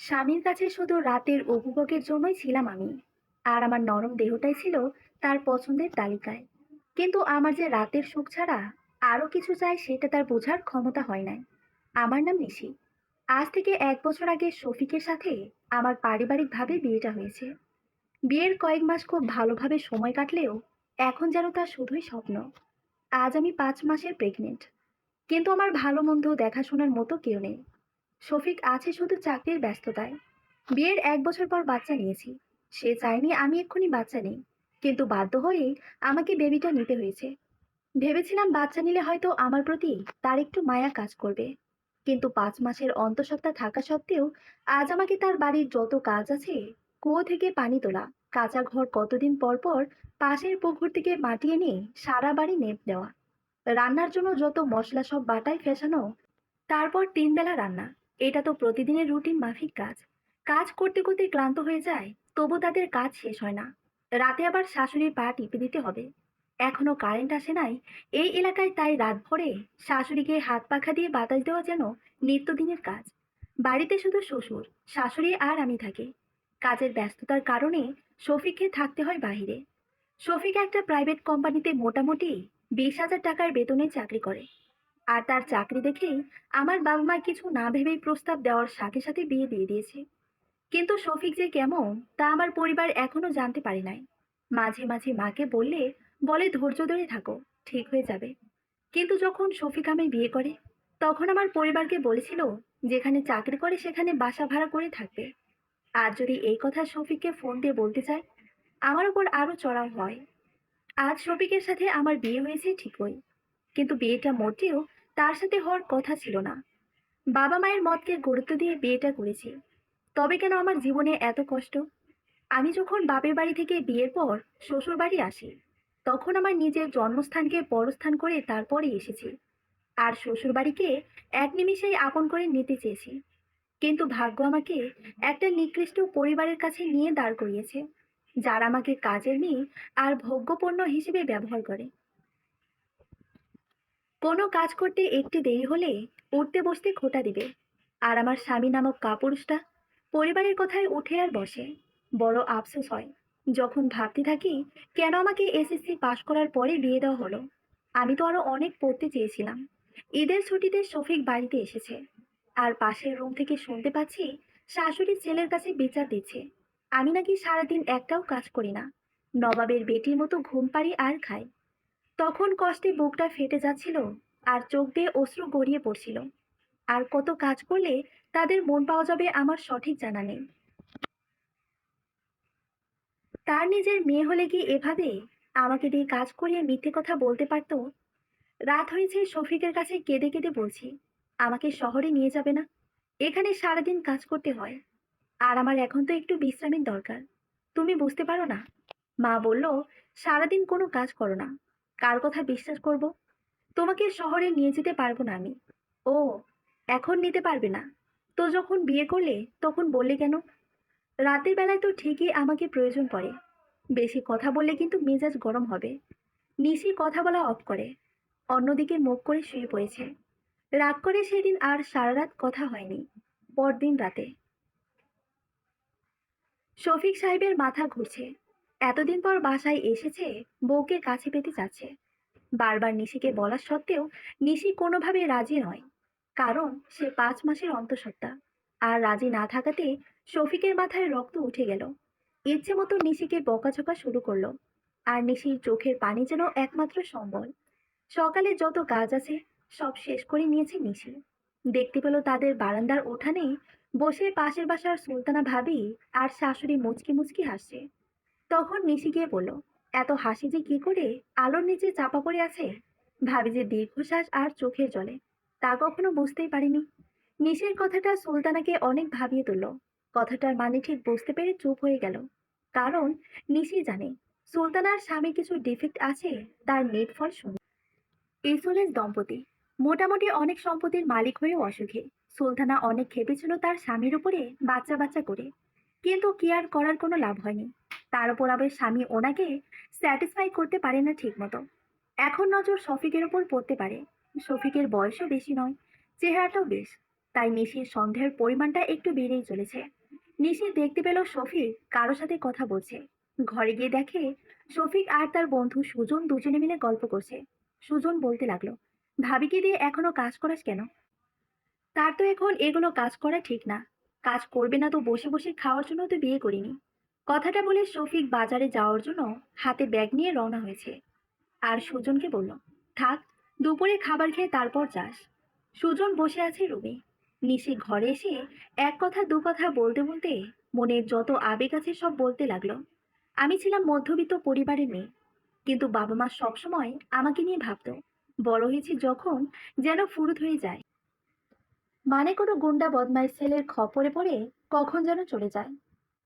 স্বামীর কাছে শুধু রাতের উপভোগের জন্যই ছিলাম আমি। আর আমার নরম দেহটাই ছিল তার পছন্দের তালিকায়। কিন্তু আমার যে রাতের সুখ ছাড়া আরও কিছু চাই সেটা তার বোঝার ক্ষমতা হয় নাই। আমার নাম নিশি। আজ থেকে এক বছর আগে শফিকের সাথে আমার পারিবারিকভাবে বিয়েটা হয়েছে। বিয়ের কয়েক মাস খুব ভালোভাবে সময় কাটলেও এখন যেন তা শুধুই স্বপ্ন। আজ আমি পাঁচ মাসের প্রেগনেন্ট কিন্তু আমার ভালো মন্দ দেখাশোনার মতো কেউ নেই। শফিক আছে শুধু চাকরির ব্যস্ততায়। বিয়ের এক বছর পর বাচ্চা নিয়েছি। সে চায়নি আমি এক্ষুনি বাচ্চা নেই। কিন্তু বাধ্য হয়েই আমাকে বেবিটা নিতে হয়েছে। ভেবেছিলাম বাচ্চা নিলে হয়তো আমার প্রতি তার একটু মায়া কাজ করবে। কিন্তু পাঁচ মাসের অন্তঃসত্ত্বা থাকা সত্ত্বেও আজ আমাকে তার বাড়ির যত কাজ আছে, কুয়ো থেকে পানি তোলা, কাঁচা ঘর কতদিন পর পর পাশের পুকুর থেকে মাটি এনে সারা বাড়ি নেপ দেওয়া, রান্নার জন্য যত মশলা সব বাটায় ফেসানো, তারপর তিন বেলা রান্না। এটা তো প্রতিদিনের রুটিন মাফিক কাজ। কাজ করতে করতে ক্লান্ত হয়ে যায়, তবু তাদের কাজ শেষ হয় না। রাতে আবার শাশুড়ির পা টিপে দিতে হবে। এখনও কারেন্ট আসে নাই, এই এলাকায় তাই রাত ভরে শাশুড়িকে হাত পাখা দিয়ে বাতাস দেওয়া যেন নিত্যদিনের কাজ। বাড়িতে শুধু শ্বশুর, শাশুড়ি আর আমি থাকি। কাজের ব্যস্ততার কারণে শফিককে থাকতে হয় বাইরে শফিক একটা প্রাইভেট কোম্পানিতে মোটামুটি বিশ হাজার টাকার বেতনে চাকরি করে। আর তার চাকরি দেখেই আমার বাবা মা কিছু না ভেবেই প্রস্তাব দেওয়ার সাথে সাথে বিয়ে দিয়ে দিয়েছে। কিন্তু শফিক যে কেমন, তা আমার পরিবার এখনও জানতে পারি নাই। মাঝে মাঝে মাকে বললে বলে ধৈর্য ধরে থাকো, ঠিক হয়ে যাবে। কিন্তু যখন শফিক আমি বিয়ে করে, তখন আমার পরিবারকে বলেছিল, যেখানে চাকরি করে সেখানে বাসা ভাড়া করে থাকবে। আর যদি এই কথা শফিককে ফোন দিয়ে বলতে চায়, আমার উপর আরও চড়াও হয়। আজ শফিকের সাথে আমার বিয়ে হয়েছে ঠিকই। কিন্তু বিয়েটা মোটেও তার সাথে হওয়ার কথা ছিল না। বাবা মায়ের মতকে গুরুত্ব দিয়ে বিয়েটা করেছি। তবে কেন আমার জীবনে এত কষ্ট? আমি যখন বাপের বাড়ি থেকে বিয়ের পর শ্বশুর বাড়ি আসি, তখন আমার নিজের জন্মস্থানকে পরস্থান করে তারপরে এসেছি। আর শ্বশুর বাড়িকে এক নিমিষেই আপন করে নিতে চেয়েছি। কিন্তু ভাগ্য আমাকে একটা নিকৃষ্ট পরিবারের কাছে নিয়ে দাঁড় করিয়েছে, যারা আমাকে কাজের মেয়ে আর ভোগ্যপণ্য হিসেবে ব্যবহার করে। কোনো কাজ করতে একটু দেরি হলে উঠতে বসতে খোটা দিবে। আর আমার স্বামী নামক কাপুরুষটা পরিবারের কথায় উঠে আর বসে। বড় আফসোস হয়, যখন ভাবতে থাকি, কেন আমাকে এসএসসি পাশ করার পরে বিয়ে দেওয়া হলো? আমি তো আরও অনেক পড়তে চেয়েছিলাম। ঈদের ছুটিতে শফিক বাড়িতে এসেছে। আর পাশের রুম থেকে শুনতে পাচ্ছি, শাশুড়ি ছেলের কাছে বিচার দিচ্ছে। আমি নাকি সারাদিন একটাও কাজ করি না। নবাবের বেটির মতো ঘুম পাড়ি আর খাই। তখন কষ্টে বুকটা ফেটে যাচ্ছিল আর চোখ দিয়ে অশ্রু গড়িয়ে পড়ছিল। আর কত কাজ করলে তাদের মন পাওয়া যাবে আমার সঠিক জানা নেই। তার নিজের মেয়ে হলে কি এভাবে আমাকে দিয়ে কাজ করিয়ে মিথ্যে কথা বলতে পারতো? রাত হয়েছে, শফিকের কাছে কেঁদে কেঁদে বলছি, আমাকে শহরে নিয়ে যাবে না। এখানে সারাদিন কাজ করতে হয়। আর আমার এখন তো একটু বিশ্রামের দরকার। তুমি বুঝতে পারো না? মা বলল, সারাদিন কোনো কাজ করো না। কার কথা বিশ্বাস করব? তোমাকে শহরে নিয়ে যেতে পারব না আমি। ও, এখন নিতে পারবে না। তো যখন বিয়ে করলে, তখন বললে কেন? রাতের বেলায় তো ঠিকই আমাকে প্রয়োজন পড়ে। বেশি কথা বললে কিন্তু মেজাজ গরম হবে। নিশি কথা বলা অফ করে। অন্যদিকে মুখ করে শুয়ে পড়েছে। রাগ করে সেদিন আর সারা রাত কথা হয়নি। পরদিন রাতে। শফিক সাহেবের মাথা ঘুরছে। এতদিন পর বাসায় এসেছে, বউকে কাছে পেতে যাচ্ছে বারবার নিশিকে বলা সত্ত্বেও নিশি কোনোভাবে রাজি নয়, কারণ সে পাঁচ মাসের অন্তঃসত্ত্বা। আর রাজি না থাকাতে শফিকের মাথায় রক্ত উঠে গেল। ইচ্ছে মতো নিশিকে বকাঝকা শুরু করল, আর নিশির চোখের পানি যেন একমাত্র সম্বল। সকালে যত কাজ আছে, সব শেষ করে নিয়েছে নিশি। দেখতে পেল তাদের বারান্দার উঠানেই বসে পাশের বাসার সুলতানা ভাবি আর শাশুড়ি মুচকি মুচকি হাসছে। তখন নিশি গিয়ে বলল, এত হাসি যে কি করে? আলোর নিচে চাপা পড়ে আছে? ভাবি যে দীর্ঘশ্বাস আর চোখের জলে, তা কখনো বুঝতেই পারিনি। নিশির কথাটা সুলতানাকে অনেক ভাবিয়ে তুলল। কথাটার মানে ঠিক বুঝতে পেরে চুপ হয়ে গেল। কারণ নিশি জানে, সুলতানার স্বামী কিছু ডিফেক্ট আছে, তার নেট ফল শুনে ইসুলের দম্পতি, মোটামুটি অনেক সম্পত্তির মালিক হয়েও অসুখে। সুলতানা অনেক খেপেছিল তার স্বামীর উপরে বাচ্চা বাচ্চা করে। কিন্তু কি আর করার কোনো লাভ হয়নি। তার উপর আবার স্বামী ওনাকে স্যাটিসফাই করতে পারে না ঠিকমতো। এখন নজর শফিকের ওপর পড়তে পারে। শফিকের বয়সও বেশি নয়, চেহারাটাও বেশ। তাই নিশির সন্দেহের পরিমাণটা একটু বেড়েই চলেছে। নিশি দেখতে পেল শফিক কারও সাথে কথা বলছে। ঘরে গিয়ে দেখে শফিক আর তার বন্ধু সুজন দুজনে মিলে গল্প করছে। সুজন বলতে লাগল, ভাবিকে দিয়ে এখনও কাজ করাস কেন? তার তো এখন এগুলো কাজ করা ঠিক না। কাজ করবে না তো বসে বসে খাওয়ার জন্য তো বিয়ে করিনি। কথাটা বলে শফিক বাজারে যাওয়ার জন্য হাতে ব্যাগ নিয়ে রওনা হয়েছে। আর সুজনকে বলল, থাক, দুপুরে খাবার খেয়ে তারপর যাস। সুজন বসে আছে রুমে। নিশি ঘরে এসে এক কথা, দু কথা বলতে বলতে মনের যত আবেগ আছে সব বলতে লাগল। আমি ছিলাম মধ্যবিত্ত পরিবারের মেয়ে, কিন্তু বাবা মা সবসময় আমাকে নিয়ে ভাবতো, বড় হয়েছি যখন যেন ফুরুত হয়ে যায়। মানে কোনো গুন্ডা বদমাইশ ছেলের খপরে পড়ে কখন যেন চলে যায়।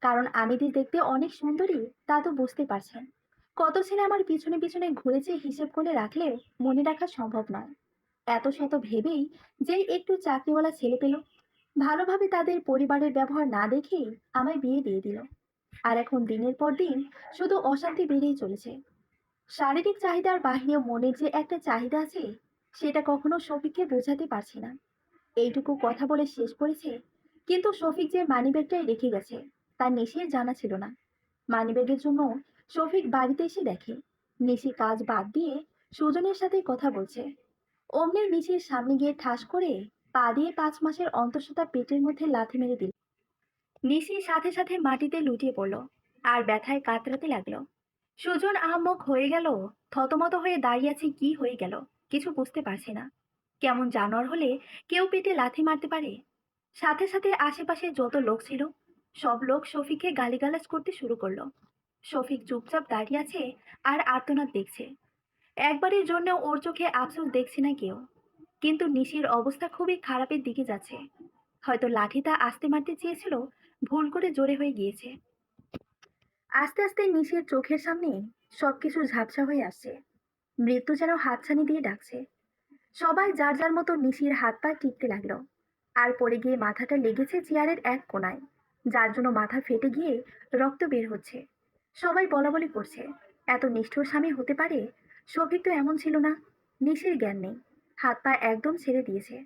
কারণ আমি যে দেখতে অনেক সুন্দরী, তা তো বুঝতে পারছেন। কত ছেলে আমার পিছনে পিছনে ঘুরেছে হিসেব করে রাখলে মনে রাখা সম্ভব নয়। এত শত ভেবেই যে একটু চাকরিওয়ালা ছেলে পেল। ভালোভাবে তাদের পরিবারের ব্যবহার না দেখেই আমায় বিয়ে দিয়ে দিল। আর এখন দিনের পর দিন শুধু অশান্তি বেড়েই চলেছে। শারীরিক চাহিদার বাহিরেও মনের যে একটা চাহিদা আছে, সেটা কখনো শফিককে বোঝাতে পারছি না। এইটুকু কথা বলে শেষ করেছে। কিন্তু শফিক যে মানিব্যাগটাই রেখে গেছে, তার নিশির জানা ছিল না। মানিব্যাগের জন্য শফিক বাড়িতে এসে দেখে, নিশি কাজ বাদ দিয়ে সুজনের সাথে কথা বলছে। অমনি নিশির সামনে গিয়ে ঠাস করে পা দিয়ে পাঁচ মাসের অন্তঃসত্ত্বা পেটের মধ্যে লাথি মেরে দিল। নিশি সাথে সাথে মাটিতে লুটিয়ে পড়ল আর ব্যথায় কাতরাতে লাগল। সুজন আহম্মক হয়ে গেল, থতমত হয়ে দাঁড়িয়ে আছে কি হয়ে গেল, কিছু বুঝতে পারছে না। কেমন জানোয়ার হলে কেউ পেটে লাথি মারতে পারে? সাথে সাথে আশেপাশে যত লোক ছিল, সব লোক শফিককে গালিগালাজ করতে শুরু করল। শফিক চুপচাপ দাঁড়িয়ে আছে আর আর্তনাদ দেখছে। একবারের জন্য ওর চোখে আফসোস দেখছে না কেউ। কিন্তু নিশির অবস্থা খুবই খারাপের দিকে যাচ্ছে। হয়তো লাঠিটা আস্তে মারতে চেয়েছিল, ভুল করে জোরে হয়ে গিয়েছে। আস্তে আস্তে নিশির চোখের সামনে সবকিছু ঝাপসা হয়ে আসছে। মৃত্যু যেন হাতছানি দিয়ে ডাকছে। সবাই যার যার মতো নিশির হাত পা টিপতে লাগল। আর পড়ে গিয়ে মাথাটা লেগেছে চেয়ারের এক কোনায়, যার জন্য মাথা ফেটে গিয়ে রক্ত বের হচ্ছে। সবাই বলা বলি করছে, এত নিষ্ঠুর স্বামী হতে পারে? শফিক তো এমন ছিল না, নিশির জ্ঞান নেই, হাত পা একদম ছেড়ে দিয়েছে।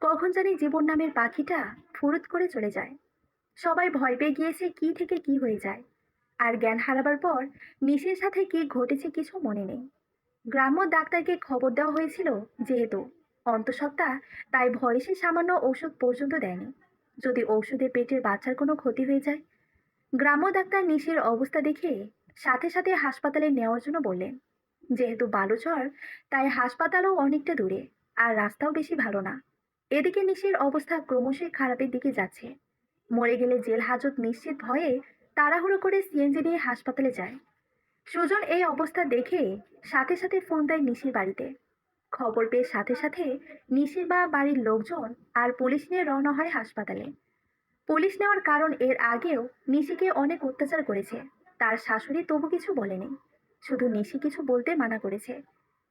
কখন জানি জীবন নামের পাখিটা ফুরুত করে চলে যায়। সবাই ভয় পেয়ে গিয়েছে কি থেকে কি হয়ে যায়। আর জ্ঞান হারাবার পর নিশির সাথে কি ঘটেছে কিছু মনে নেই। গ্রাম্য ডাক্তারকে খবর দেওয়া হয়েছিল যেহেতু অন্তঃসত্ত্বা তাই ভয়ে সে সামান্য ঔষধ পর্যন্ত দেয়নি। যদি ঔষধে পেটের বাচ্চার কোনো ক্ষতি হয়ে যায়, গ্রাম্য ডাক্তার নিশির অবস্থা দেখে সাথে সাথে হাসপাতালে নেওয়ার জন্য বললেন, যেহেতু বালুচর, তাই হাসপাতালও অনেকটা দূরে আর রাস্তাও বেশি ভালো না। এদিকে নিশির অবস্থা ক্রমশই খারাপের দিকে যাচ্ছে। মরে গেলে জেল হাজত নিশ্চিত ভয়ে তাড়াহুড়ো করে সিএনজি নিয়ে হাসপাতালে যায়। সুজন এই অবস্থা দেখে সাথে সাথে ফোন দেয় নিশির বাড়িতে। খবর পেয়ে সাথে সাথে নিশির বা বাড়ির লোকজন আর পুলিশ নিয়ে রওনা হয় হাসপাতালে। পুলিশ নেওয়ার কারণ এর আগেও নিশিকে অনেক অত্যাচার করেছে। তার শাশুড়ি তবু কিছু বলেনি। শুধু নিশি কিছু বলতে মানা করেছে।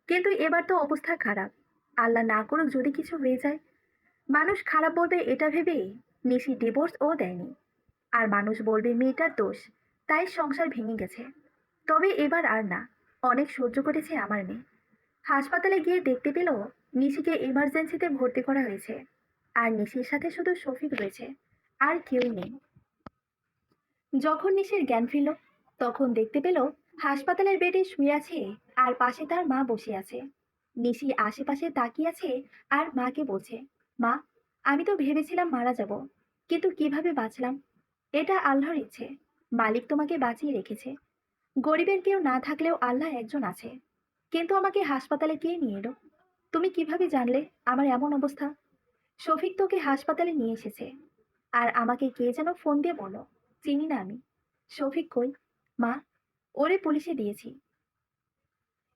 কিন্তু এবার তো অবস্থা খারাপ। আল্লাহ না করুক যদি কিছু হয়ে যায়। মানুষ খারাপ বলবে এটা ভেবেই নিশি ডিভোর্সও দেয়নি। আর মানুষ বলবে মেয়েটার দোষ। তাই সংসার ভেঙে গেছে। তবে এবার আর না। অনেক সহ্য করেছে আমার মেয়ে। হাসপাতালে গিয়ে দেখতে পেল নিশিকে ইমার্জেন্সিতে ভর্তি করা হয়েছে। আর নিশির সাথে শুধু শফিক রয়েছে, আর কেউই নেই। যখন নিশির জ্ঞান ফিরল, তখন দেখতে পেল হাসপাতালের বেডে শুয়ে আছে আর পাশে তার মা বসে আছে। নিশি আশেপাশে তাকিয়ে আছে আর মাকে বলছে, মা, আমি তো ভেবেছিলাম মারা যাব, কিন্তু কীভাবে বাঁচলাম? এটা আল্লাহর ইচ্ছে। মালিক তোমাকে বাঁচিয়ে রেখেছে। গরিবের কেউ না থাকলেও আল্লাহ একজন আছে। কিন্তু আমাকে হাসপাতালে কে নিয়ে এলো? তুমি কীভাবে জানলে আমার এমন অবস্থা? শফিক তোকে হাসপাতালে নিয়ে এসেছে। আর আমাকে কে যেন ফোন দিয়ে বলো চিনি না আমি। শফিক কই? মা, ওরে পুলিশে দিয়েছি।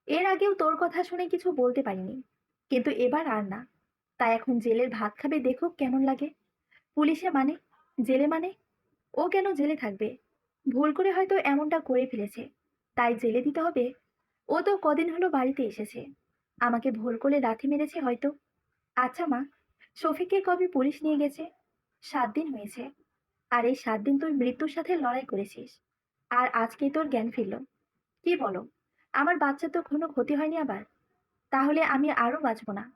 এর আগেও তোর কথা শুনে কিছু বলতে পারিনি। কিন্তু এবার আর না। তাই এখন জেলের ভাত খাবে দেখুক কেমন লাগে। পুলিশে মানে? জেলে মানে? ও কেন জেলে থাকবে? ভুল করে হয়তো এমনটা করে ফেলেছে। তাই জেলে দিতে হবে। ও তো কদিন হলো বাড়িতে এসেছে। আমাকে ভুল করে লাথি মেরেছে হয়তো। আচ্ছা মা, শফিককে কবে পুলিশ নিয়ে গেছে? সাত দিন হয়েছে। আর এই সাত দিন তুই মৃত্যুর সাথে লড়াই করেছিস। আর আজকে তোর জ্ঞান ফিরল। কি বলো, আমার বাচ্চার তো কোনো ক্ষতি হয়নি আবার। তাহলে আমি আরও বাঁচব না।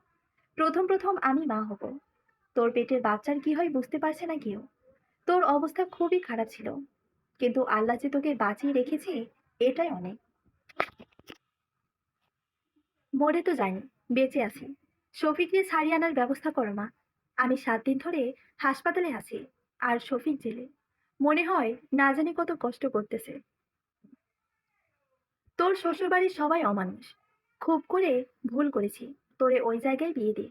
প্রথম প্রথম আমি মা হব। তোর পেটের বাচ্চার কি হয় বুঝতে পারছে না কেউ। তোর অবস্থা খুবই খারাপ ছিল। কিন্তু আল্লাহ যে তোকে বাঁচিয়ে রেখেছে, এটাই অনেক। মরে তো যায়নি, বেঁচে আছি। শফিককে ছাড়িয়ে আনার ব্যবস্থা করো, মা। আমি সাত দিন ধরে হাসপাতালে আছি, আর শফিক জেলে। মনে হয় না জানি কত কষ্ট করতেছে। তোর শ্বশুরবাড়ির সবাই অমানুষ। খুব করে ভুল করেছি, তোরে ওই জায়গায় বিয়ে দে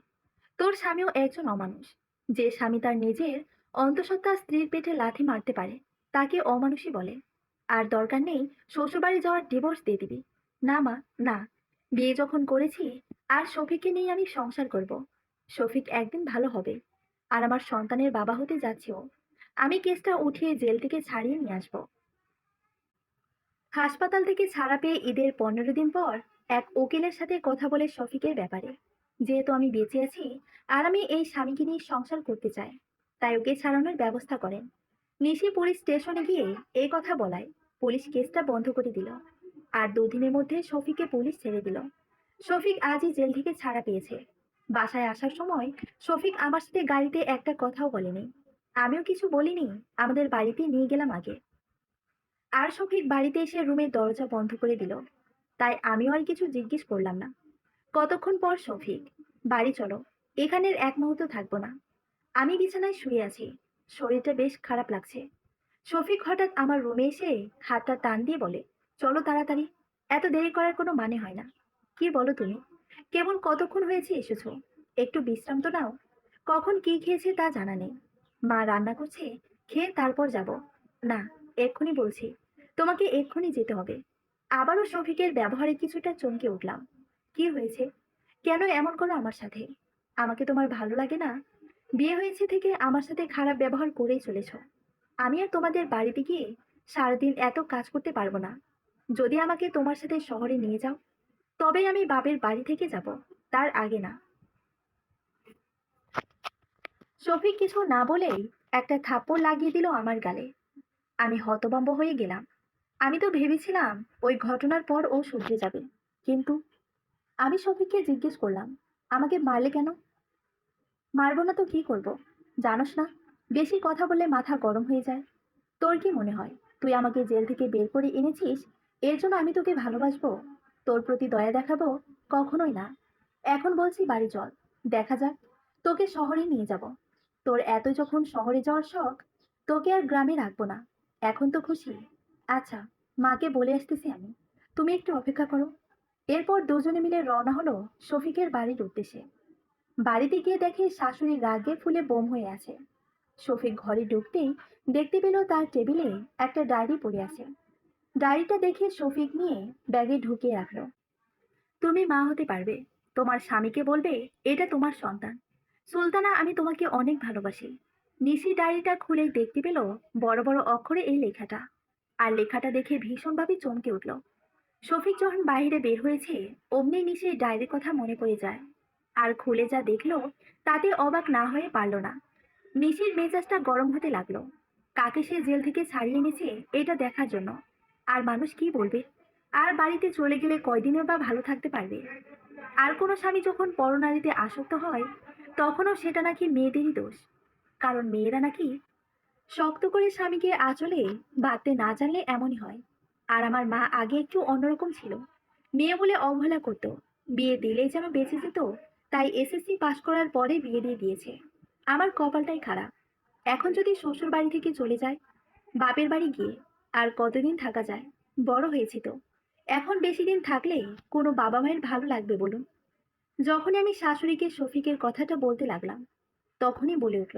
তোর স্বামীও একজন অমানুষ, যে স্বামী তার নিজের অন্তঃসত্ত্বা স্ত্রীর পেটে লাথি মারতে পারে। তাকে অমানুষই বলে। আর দরকার নেই, শ্বশুরবাড়ি যাওয়ার ডিভোর্স দিয়ে দিবি। না মা, না। বিয়ে যখন করেছি, আর শফিককে নিয়ে আমি সংসার করব। শফিক একদিন ভালো হবে। আর আমার সন্তানের বাবা হতে যাচ্ছে ও। আমি কেসটা উঠিয়ে জেল থেকে ছাড়িয়ে নিয়ে আসব। হাসপাতাল থেকে ছাড়া পেয়ে ঈদের পনেরো দিন পর এক উকিলের সাথে কথা বলে শফিকের ব্যাপারে। যেহেতু আমি বেঁচে আছি, আর আমি এই স্বামীকে নিয়ে সংসার করতে চাই, তাই ওকে ছাড়ানোর ব্যবস্থা করেন। নিশি পুলিশ স্টেশনে গিয়ে এই কথা বলায়। পুলিশ কেসটা বন্ধ করে দিল। আর দুদিনের মধ্যে শফিককে পুলিশ ছেড়ে দিল। শফিক আজই জেল থেকে ছাড়া পেয়েছে। বাসায় আসার সময় শফিক আমার সাথে গাড়িতে একটা কথাও বলেনি। আমিও কিছু বলিনি, আমাদের বাড়িতে নিয়ে গেলাম আগে। আর শফিক বাড়িতে এসে রুমের দরজা বন্ধ করে দিল। তাই আমিও আর কিছু জিজ্ঞেস করলাম না। কতক্ষণ পর শফিক, বাড়ি চলো, এখানের এক মুহূর্ত থাকব না। আমি বিছানায় শুয়ে আছি। শরীরটা বেশ খারাপ লাগছে। শফিক হঠাৎ আমার রুমে এসে হাতটা টান দিয়ে বলে, চলো তাড়াতাড়ি, এত দেরি করার কোনো মানে হয় না। কি বলো তুমি? কেবল কতক্ষণ হয়েছে এসেছ? একটু বিশ্রাম তো নাও। কখন কি খেয়েছে তা জানা নেই। মা রান্না করছে, খেয়ে তারপর যাব। না, এক্ষুনি বলছি, তোমাকে এক্ষুনি যেতে হবে। আবারও শফিকের ব্যবহারে কিছুটা চমকে উঠলাম। কি হয়েছে? কেন এমন করো আমার সাথে? আমাকে তোমার ভালো লাগে না? বিয়ে হয়েছে থেকে আমার সাথে খারাপ ব্যবহার করেই চলেছ। আমি আর তোমাদের বাড়িতে গিয়ে সারাদিন এত কাজ করতে পারব না। যদি আমাকে তোমার সাথে শহরে নিয়ে যাও, তবে আমি বাপের বাড়ি থেকে যাব, তার আগে না। শফিক কিছু না বলেই একটা থাপ্পড় লাগিয়ে দিল আমার গালে। আমি হতভম্ব হয়ে গেলাম। আমি তো ভেবেছিলাম ওই ঘটনার পর ও শুধরে যাবে। কিন্তু আমি শফিককে জিজ্ঞেস করলাম, আমাকে মারলে কেন? মারবো না তো কি করব? জানোস না, বেশি কথা বলে মাথা গরম হয়ে যায়। তোর কি মনে হয়, তুই আমাকে জেল থেকে বের করে এনেছিস, এর জন্য আমি তোকে ভালোবাসবো? তোর প্রতি দয়া দেখাবো? কখনোই না। এখন বলছি বাড়ি চল, দেখা যাক, তোকে শহরে নিয়ে যাব। তোর এত যখন শহরে যাওয়ার শখ, তোকে আর গ্রামে রাখব না। এখন তো খুশি। আচ্ছা মাকে বলে আসতেছি আমি। তুমি একটু অপেক্ষা করো। এরপর দুজনে মিলে রওনা হলো শফিকের বাড়ির উদ্দেশ্যে। বাড়িতে গিয়ে দেখে শাশুড়ি রাগে ফুলে বোম হয়ে আছে। শফিক ঘরে ঢুকতেই দেখতে পেল তার টেবিলে একটা ডায়েরি পড়ে আছে। ডায়েরিটা দেখে শফিক নিয়ে ব্যাগে ঢুকিয়ে রাখল। তুমি মা হতে পারবে। তোমার স্বামীকে বলবে, এটা তোমার সন্তান। সুলতানা, আমি তোমাকে অনেক ভালোবাসি। নিশি ডায়েরিটা খুলেই দেখতে পেল বড় বড় অক্ষরে এই লেখাটা। আর লেখাটা দেখে ভীষণভাবে চমকে উঠল। শফিক যখন বাইরে বের হয়েছে, অমনি নিশি ডায়েরির কথা মনে পড়ে যায়। আর খুলে যা দেখল, তাতে অবাক না হয়ে পারল না। নিশির মেজাজটা গরম হতে লাগল। কাকে সে জেল থেকে ছাড়িয়ে এনেছে, এটা দেখার জন্য। আর মানুষ কি বলবে? আর বাড়িতে চলে গেলে কয়দিনে বা ভালো থাকতে পারবে? আর কোনো স্বামী যখন পরনারীতে আসক্ত হয়, তখনও সেটা নাকি মেয়েদেরই দোষ। কারণ মেয়েরা নাকি শক্ত করে স্বামীকে আঁচলে বাঁধতে না জানলে এমনই হয়। আর আমার মা আগে একটু অন্যরকম ছিল। মেয়ে বলে অবহেলা করতো। বিয়ে দিলেই যেন বেঁচে যেত তাই এসএসসি পাশ করার পরে বিয়ে দিয়ে দিয়েছে। আমার কপালটাই খারাপ। এখন যদি শ্বশুর বাড়ি থেকে চলে যায়, বাপের বাড়ি গিয়ে আর কতদিন থাকা যায়? বড় হয়েছি তো। এখন বেশি দিন থাকলেই কোনো বাবা মায়ের ভালো লাগবে বলুন। যখনই আমি শাশুড়িকে শফিকের কথাটা বলতে লাগলাম, তখনই বলে উঠল,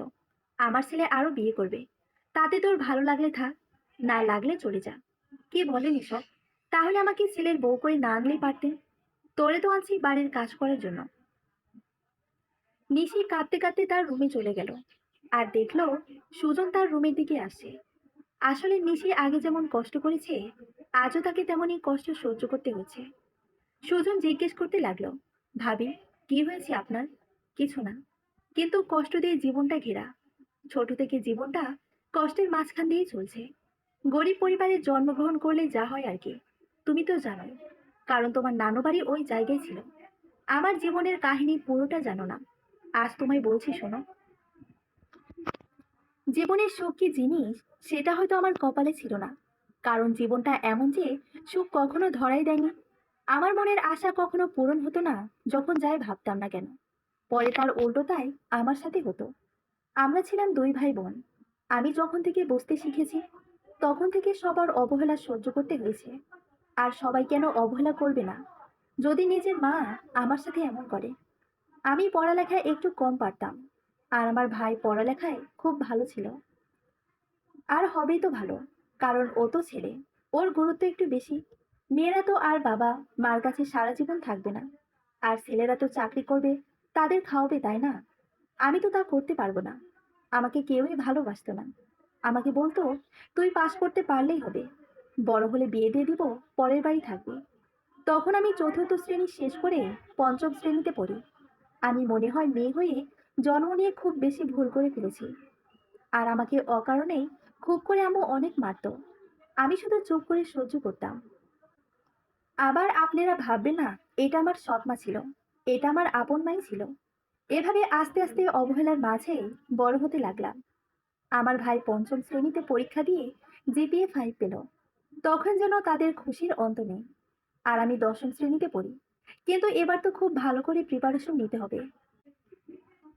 আমার ছেলে আরও বিয়ে করবে। তাতে তোর ভালো লাগলে থাক, না লাগলে চলে যা। কে বলেন এসব? তাহলে আমাকে ছেলের বউ করে না আনলেই পারতেন? তোরে তো আনছি বাড়ির কাজ করার জন্য। নিশি কাঁদতে কাঁদতে তার রুমে চলে গেল। আর দেখল সুজন তার রুমের দিকে আসছে। আসলে নিশি আগে যেমন কষ্ট করেছে, আজও তাকে তেমনই কষ্ট সহ্য করতে হচ্ছে। সুজন জিজ্ঞেস করতে লাগল, ভাবি, কি হয়েছে আপনার? কিছু না। কিন্তু কষ্ট দিয়ে জীবনটা ঘেরা। ছোট থেকে জীবনটা কষ্টের মাঝখান দিয়েই চলছে। গরিব পরিবারে জন্মগ্রহণ করলে যা হয় আর কি। তুমি তো জানো কারণ তোমার নানু বাড়ি ওই জায়গায় ছিল। আমার জীবনের কাহিনী পুরোটা জানো না। আজ তোমায় বলছি শোনো। জীবনের সুখ কি জিনিস, সেটা হয়তো আমার কপালে ছিল না। কারণ জীবনটা এমন যে, সুখ কখনো ধরাই দেয়নি। আমার মনের আশা কখনো পূরণ হতো না, যখন যাই ভাবতাম না কেন। পরে তার উল্টোটাই আমার সাথে হতো। আমরা ছিলাম দুই ভাই বোন আমি যখন থেকে বসতে শিখেছি, তখন থেকে সবার অবহেলা সহ্য করতে হয়েছে। আর সবাই কেন অবহেলা করবে না? যদি নিজের মা আমার সাথে এমন করে আমি পড়ালেখায় একটু কম পারতাম, আর আমার ভাই পড়ালেখায় খুব ভালো ছিল। আর হবেই তো ভালো, কারণ ও তো ছেলে, ওর গুরুত্ব একটু বেশি। মেয়েরা তো আর বাবা, মার কাছে সারা জীবন থাকবে না। আর ছেলেরা তো চাকরি করবে, তাদের খাওয়াবে, তাই না? আমি তো তা করতে পারব না। আমাকে কেউই ভালোবাসতো না। আমাকে বলতো, তুই পাশ করতে পারলেই হবে। বড় হলে বিয়ে দিয়ে দিব, পরের বাড়ি থাকবি। তখন আমি চতুর্থ শ্রেণি শেষ করে পঞ্চম শ্রেণীতে পড়ি। আমি মনে হয় মেয়ে হয়ে জন্ম নিয়ে খুব বেশি ভুল করে ফেলেছি। আর আমাকে অকারণেই খুব করে আম্মু অনেক মারতো। আমি শুধু চুপ করে সহ্য করতাম। আবার আপনারা ভাববেন না, এটা আমার সৎমা ছিল, এটা আমার আপন মাই ছিল। এভাবে আস্তে আস্তে অবহেলার মাঝে বড় হতে লাগলাম। আমার ভাই পঞ্চম শ্রেণীতে পরীক্ষা দিয়ে জিপিএ ফাইভ পেল। তখন যেন তাদের খুশির অন্ত নেই। আর আমি দশম শ্রেণীতে পড়ি। কিন্তু এবার তো খুব ভালো করে প্রিপারেশন নিতে হবে।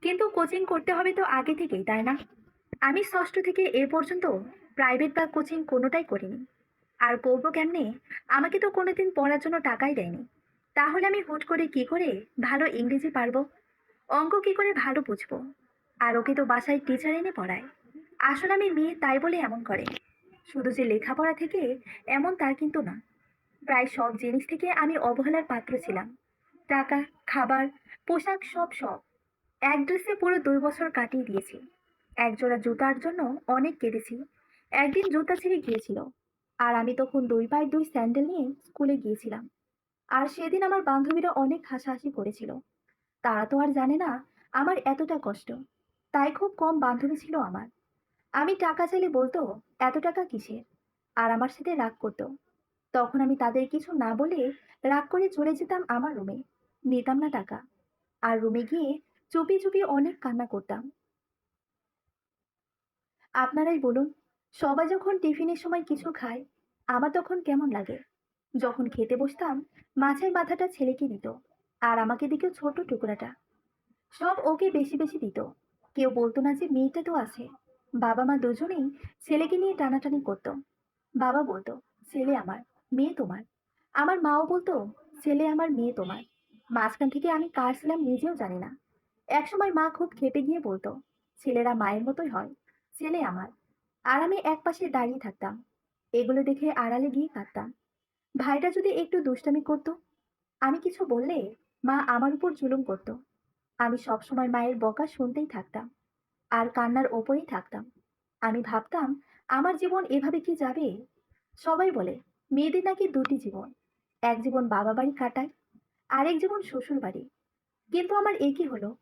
কিন্তু কোচিং করতে হবে তো আগে থেকেই, তাই না? আমি ষষ্ঠ থেকে এ পর্যন্ত প্রাইভেট বা কোচিং কোনোটাই করিনি। আর করব কেমনে, আমাকে তো কোনোদিন পড়ার জন্য টাকাই দেয়নি। তাহলে আমি হুট করে কি করে ভালো ইংরেজি পারব? অঙ্ক কি করে ভালো বুঝব? আর ওকে তো বাসায় টিচার এনে পড়ায়। আসলে আমি মেয়ে তাই বলে এমন করে। শুধু যে লেখাপড়া থেকে এমন তা কিন্তু না। প্রায় সব জিনিস থেকে আমি অবহেলার পাত্র ছিলাম। টাকা, খাবার, পোশাক সব সব। এক ড্রেসে পুরো দুই বছর কাটিয়ে দিয়েছি। একজোড়া জুতার জন্য অনেক কেঁদেছি। একদিন জুতা ছিঁড়ে গিয়েছিল। আর আমি তখন দুই পায়ে দুই স্যান্ডেল নিয়ে স্কুলে গিয়েছিলাম। আর সেদিন আমার বান্ধবীরা অনেক হাসাহাসি করেছিল। তারা তো আর জানে না আমার এতটা কষ্ট। তাই খুব কম বান্ধবী ছিল আমার। আমি টাকা চাইলে বলতো, এত টাকা কিসের? আর আমার সাথে রাগ করতো। তখন আমি তাদের কিছু না বলে রাগ করে চলে যেতাম আমার রুমে। নিতাম না টাকা। আর রুমে গিয়ে চুপি চুপি অনেক কান্না করতাম। আপনারাই বলুন, সবাই যখন টিফিনের সময় কিছু খায়, আমার তখন কেমন লাগে? যখন খেতে বসতাম, মাছের মাথাটা ছেলেকে দিত আর আমাকে দিত ছোট টুকরাটা। সব ওকে বেশি বেশি দিত। কেউ বলতো না যে মেয়েটা তো আছে। বাবা মা দুজনেই ছেলেকে নিয়ে টানাটানি করতো। বাবা বলতো, ছেলে আমার মেয়ে তোমার। আমার মাও বলতো, ছেলে আমার মেয়ে তোমার। মাঝখান থেকে আমি কার ছিলাম নিজেও জানি না। একসময় মা খুব খেপে গিয়ে বলতো, ছেলেরা মায়ের মতোই হয়, ছেলে আমার। আর আমি এক পাশে দাঁড়িয়ে থাকতাম, এগুলো দেখে আড়ালে গিয়ে কাঁদতাম। ভাইটা যদি একটু দুষ্টামি করতো, আমি কিছু বললে মা আমার উপর জুলুম করতো। আমি সবসময় মায়ের বকা শুনতেই থাকতাম, আর কান্নার ওপরেই থাকতাম। আমি ভাবতাম, আমার জীবন এভাবে কি যাবে? সবাই বলে মেয়েদের নাকি দুটি জীবন, এক জীবন বাবা বাড়ি কাটায়, আরেক জীবন শ্বশুর বাড়ি। কিন্তু আমার একই হলো।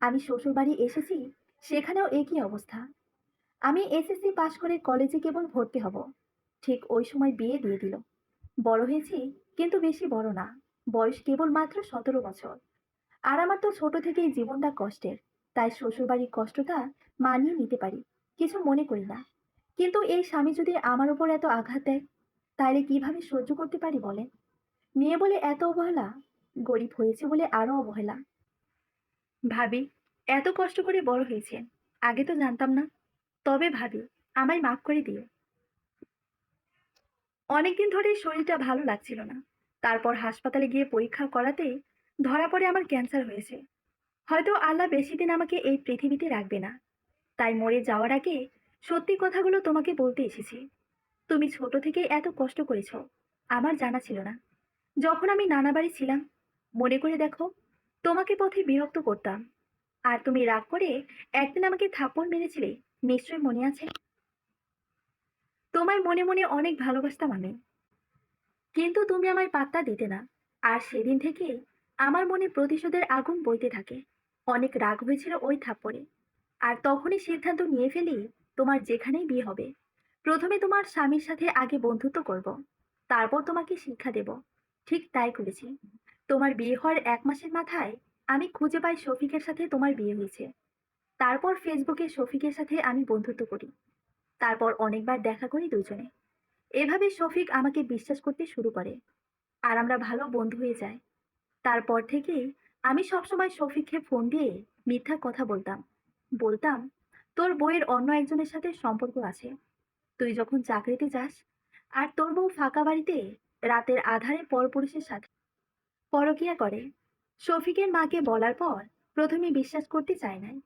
আমি শ্বশুর বাড়ি এসেছি, সেখানেও একই অবস্থা। আমি এসএসসি পাশ করে কলেজে কেবল ভর্তি হব। ঠিক ওই সময় বিয়ে দিয়ে দিল। বড় হয়েছি, কিন্তু বেশি বড় না। বয়স কেবল মাত্র সতেরো বছর। আর আমার তো ছোট থেকেই জীবনটা কষ্টের, তাই শ্বশুরবাড়ির কষ্টটা মানিয়ে নিতে পারি, কিছু মনে করি না। কিন্তু এই স্বামী যদি আমার উপর এত আঘাত দেয় তাহলে কীভাবে সহ্য করতে পারি বলেন? মেয়ে বলে এত অবহেলা, গরিব হয়েছে বলে আরও অবহেলা। ভাবি, এত কষ্ট করে বড় হয়েছে আগে তো জানতাম না। তবে ভাবি, আমায় মাফ করে দিও। অনেকদিন ধরে শরীরটা ভালো লাগছিল না। তারপর হাসপাতালে গিয়ে পরীক্ষা করাতে ধরা পড়ে আমার ক্যান্সার হয়েছে। হয়তো আল্লাহ বেশি দিন আমাকে এই পৃথিবীতে রাখবে না। তাই মরে যাওয়ার আগে সত্যি কথাগুলো তোমাকে বলতে এসেছি। তুমি ছোট থেকে এত কষ্ট করেছ, আমার জানা ছিল না। যখন আমি নানা বাড়ি ছিলাম, মনে করে দেখো, তোমাকে পথে বিরক্ত করতাম। আর তুমি রাগ করে একদিন আমাকে থাপ্পড় মেরেছিলে নিশ্চয় মনে আছে? তোমায় মনে মনে অনেক ভালোবাসতাম আমি। কিন্তু তুমি আমায় পাত্তা দিতে না, আর সেদিন থেকে আমার মনে প্রতিশোধের আগুন বইতে থাকে। অনেক রাগ হয়েছিল ওই থাপ্পড়ে। আর তখনই সিদ্ধান্ত নিয়ে ফেলি, তোমার যেখানেই বিয়ে হবে। প্রথমে তোমার স্বামীর সাথে আগে বন্ধুত্ব করব। তারপর তোমাকে শিক্ষা দেব। ঠিক তাই করেছি। তোমার বিয়ে হওয়ার এক মাসের মাথায় আমি খুঁজে পাই শফিকের সাথে তোমার বিয়ে হয়েছে। তারপর ফেসবুকে শফিকের সাথে আমি বন্ধুত্ব করি। তারপর অনেকবার দেখা করি দুজনে। এভাবে শফিক আমাকে বিশ্বাস করতে শুরু করে। আর আমরা ভালো বন্ধু হয়ে যাই। তারপর থেকেই আমি সবসময় শফিককে ফোন দিয়ে মিথ্যা কথা বলতাম। বলতাম, তোর বইয়ের অন্য একজনের সাথে সম্পর্ক আছে। তুই যখন চাকরিতে যাস, আর তোর বউ ফাঁকা বাড়িতে রাতের আধারে পরপুরুষের সাথে পরকিয়া করে, শফিকের মাকে বলার পর প্রথমে বিশ্বাস করতে চায় নাই।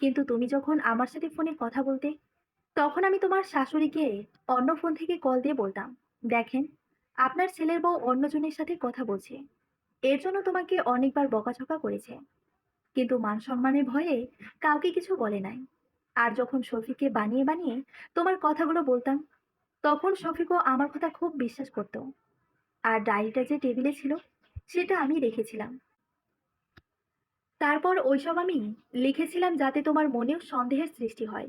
কিন্তু তুমি যখন আমার সাথে ফোনে কথা বলতে, তখন আমি তোমার শাশুড়িকে অন্য ফোন থেকে কল দিয়ে বলতাম, দেখেন, আপনার ছেলের বউ অন্যজনের সাথে কথা বলছে। এর জন্য তোমাকে অনেকবার বকাঝকা করেছে। কিন্তু মান সম্মানের ভয়ে কাউকে কিছু বলে নাই। আর যখন শফিককে বানিয়ে বানিয়ে তোমার কথাগুলো বলতাম, তখন শফিকও আমার কথা খুব বিশ্বাস করত। আর ডায়েরিটা যে টেবিলে ছিল, সেটা আমি রেখেছিলাম তারপর ওইসব আমি লিখেছিলাম যাতে তোমার মনেও সন্দেহের সৃষ্টি হয়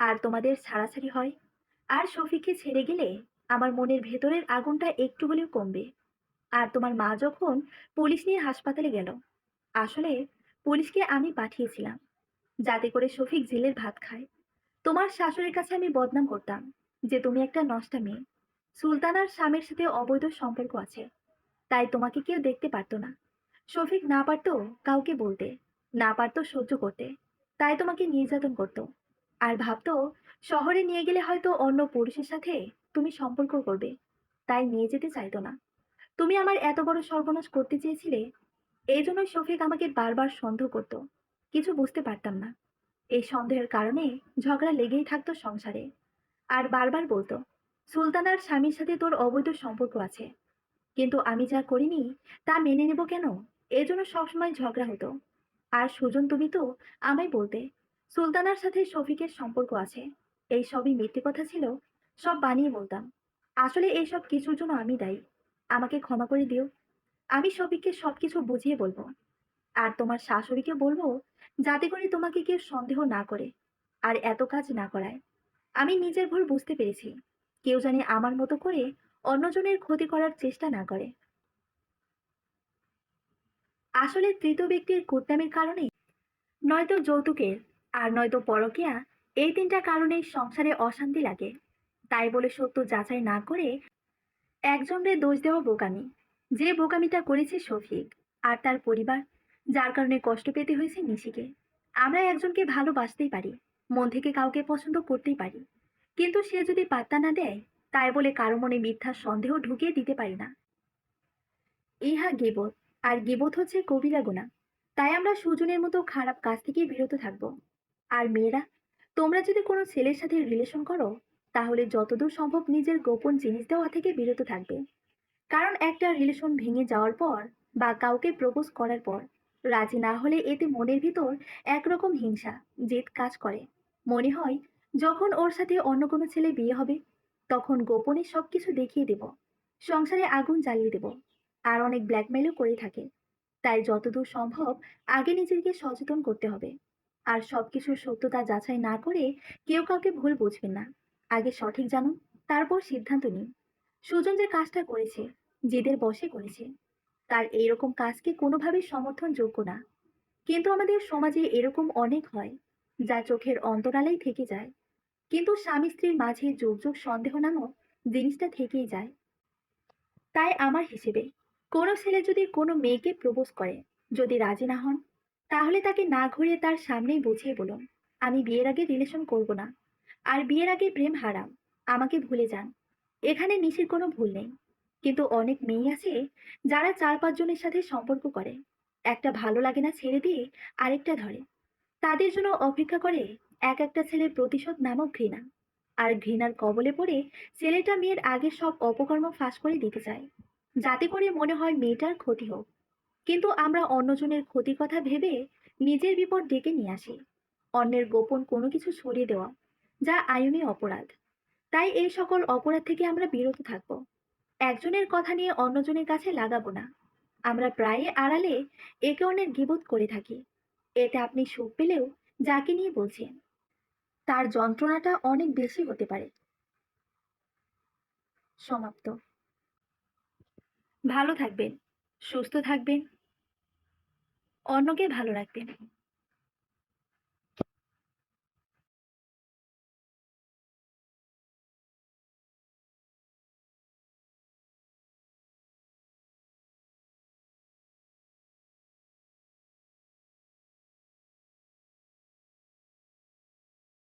আর তোমাদের ছাড়াছাড়ি হয়। আর শফিককে ছেড়ে গেলে আমার মনের ভেতরের আগুনটা একটু হলেও কমবে। আর তোমার মা যখন পুলিশ নিয়ে হাসপাতালে গেল, আসলে পুলিশকে আমি পাঠিয়েছিলাম। যাতে করে শফিক জেলের ভাত খায়। তোমার শাশুড়ির কাছে আমি বদনাম করতাম যে তুমি একটা নষ্টা মেয়ে। সুলতানার স্বামীর সাথে অবৈধ সম্পর্ক আছে, তাই তোমাকে কেউ দেখতে পারতো না। শফিক না পারতো কাউকে বলতে, না পারতো সহ্য করতে, তাই তোমাকে নির্যাতন করতো। আর ভাবতো, শহরে নিয়ে গেলে হয়তো অন্য পুরুষের সাথে তুমি সম্পর্ক করবে, তাই নিয়ে যেতে চাইতো না। তুমি আমার এত বড় সর্বনাশ করতে চেয়েছিলে, এই জন্যই শফিক আমাকে বারবার সন্দেহ করতো। কিছু বুঝতে পারতাম না। এই সন্দেহের কারণে ঝগড়া লেগেই থাকতো সংসারে। আর বারবার বলতো সুলতানার স্বামীর সাথে তোর অবৈধ সম্পর্ক আছে। কিন্তু আমি যা করিনি, তা মেনে নেব কেন? এই জন্য সবসময় ঝগড়া হতো। আর সুজন, তুমি তো আমায় বলতে সুলতানার সাথে শফিকের সম্পর্ক আছে। এই সবই মিথ্যে কথা ছিল, সব বানিয়ে বলতাম। আসলে এইসব কিছুর জন্য আমি দায়ী। আমাকে ক্ষমা করে দিও। আমি শফিককে সবকিছু বুঝিয়ে বলব। আর তোমার শাশুড়িকে বলব যাতে করে তোমাকে কেউ সন্দেহ না করে আর এত কাজ না করায়। আমি নিজের ভুল বুঝতে পেরেছি। কেউ জানে আমার মতো করে অন্যজনের ক্ষতি করার চেষ্টা না করে। আসলে তৃতীয় ব্যক্তির কুটনামের কারণে নয়তো যৌতুকের আর নয়তো পরকিয়া এই তিনটা কারণেই সংসারে অশান্তি লাগে। তাই বলে সত্য যাচাই না করে একজনরে দোষ দেওয়া বোকামি। যে বোকামিটা করেছে শফিক আর তার পরিবার যার কারণে কষ্ট পেতে হয়েছে নিশিকে। আমরা একজনকে ভালোবাসতেই পারি, মন থেকে কাউকে পছন্দ করতেই পারি। কিন্তু সে যদি পাত্তা না দেয়, তাই বলে কারও মনে মিথ্যা সন্দেহ ঢুকিয়ে দিতে পারি না। ইহা গিবত, আর গিবত হচ্ছে কবিরা গুণা। তাই আমরা সুজনের মতো খারাপ কাজ থেকে বিরত থাকব। আর মেয়েরা, তোমরা যদি কোনো ছেলের সাথে রিলেশন করো, তাহলে যতদূর সম্ভব নিজের গোপন জিনিস দেওয়া থেকে বিরত থাকবে। কারণ একটা রিলেশন ভেঙে যাওয়ার পর বা কাউকে প্রপোজ করার পর রাজি না হলে এতে মনের ভিতর একরকম হিংসা, জেদ কাজ করে। মনে হয় যখন ওর সাথে অন্য কোনো ছেলে বিয়ে হবে, তখন গোপনে সবকিছু দেখিয়ে দেব, সংসারে আগুন জ্বালিয়ে দেব, আর অনেক ব্ল্যাকমেলও করে থাকে। তাই যতদূর সম্ভব আগে নিজেকে সচেতন করতে হবে। আর সবকিছুর সত্যতা যাচাই না করে কেউ কাউকে ভুল বুঝবেন না। আগে সঠিক জানুন, তারপর সিদ্ধান্ত নিন। সুজন যে কাজটা করেছে, জেদের বসে করেছে তার এইরকম কাজকে কোনোভাবেই সমর্থনযোগ্য না। কিন্তু আমাদের সমাজে এরকম অনেক হয়, যা চোখের অন্তরালেই থেকে যায়। কিন্তু স্বামী স্ত্রীর মাঝে যোগ যোগ সন্দেহ নামক জিনিসটা থেকেই যায়। তাই আমার হিসেবে কোনো ছেলে যদি কোনো মেয়েকে প্রপোজ করে, যদি রাজি না হন, তাহলে তাকে না ঘুরিয়ে তার সামনেই বুঝিয়ে বলুন, আমি বিয়ের আগে রিলেশন করব না। আর বিয়ের আগে প্রেম হারাম, আমাকে ভুলে যান। এখানে নিশির কোনো ভুল নেই। কিন্তু অনেক মেয়ে আছে যারা চার পাঁচজনের সাথে সম্পর্ক করে। একটা ভালো লাগে না ছেড়ে দিয়ে আরেকটা ধরে। তাদের জন্য অপেক্ষা করে এক একটা ছেলের প্রতিশোধ নামক ঘৃণা। আর ঘৃণার কবলে পড়ে ছেলেটা মেয়ের আগে সব অপকর্ম ফাঁস করে দিতে চায়। যাতে করে মনে হয় মেয়েটার ক্ষতি হোক। কিন্তু আমরা অন্যজনের ক্ষতির কথা ভেবে নিজের বিপদ ডেকে নিয়ে আসি। অন্যের গোপন কোনো কিছু সরিয়ে দেওয়া, যা আইনি অপরাধ। তাই এই সকল অপরাধ থেকে আমরা বিরত থাকব। একজনের কথা নিয়ে অন্যজনের কাছে লাগাবো না। আমরা প্রায় আড়ালে একে অন্যের গিবোধ করে থাকি। এতে আপনি সুখ পেলেও যাকে নিয়ে বলছেন, তার যন্ত্রণাটা অনেক বেশি হতে পারে। সমাপ্ত। ভালো থাকবেন, সুস্থ থাকবেন, অন্যকে ভালো রাখবেন।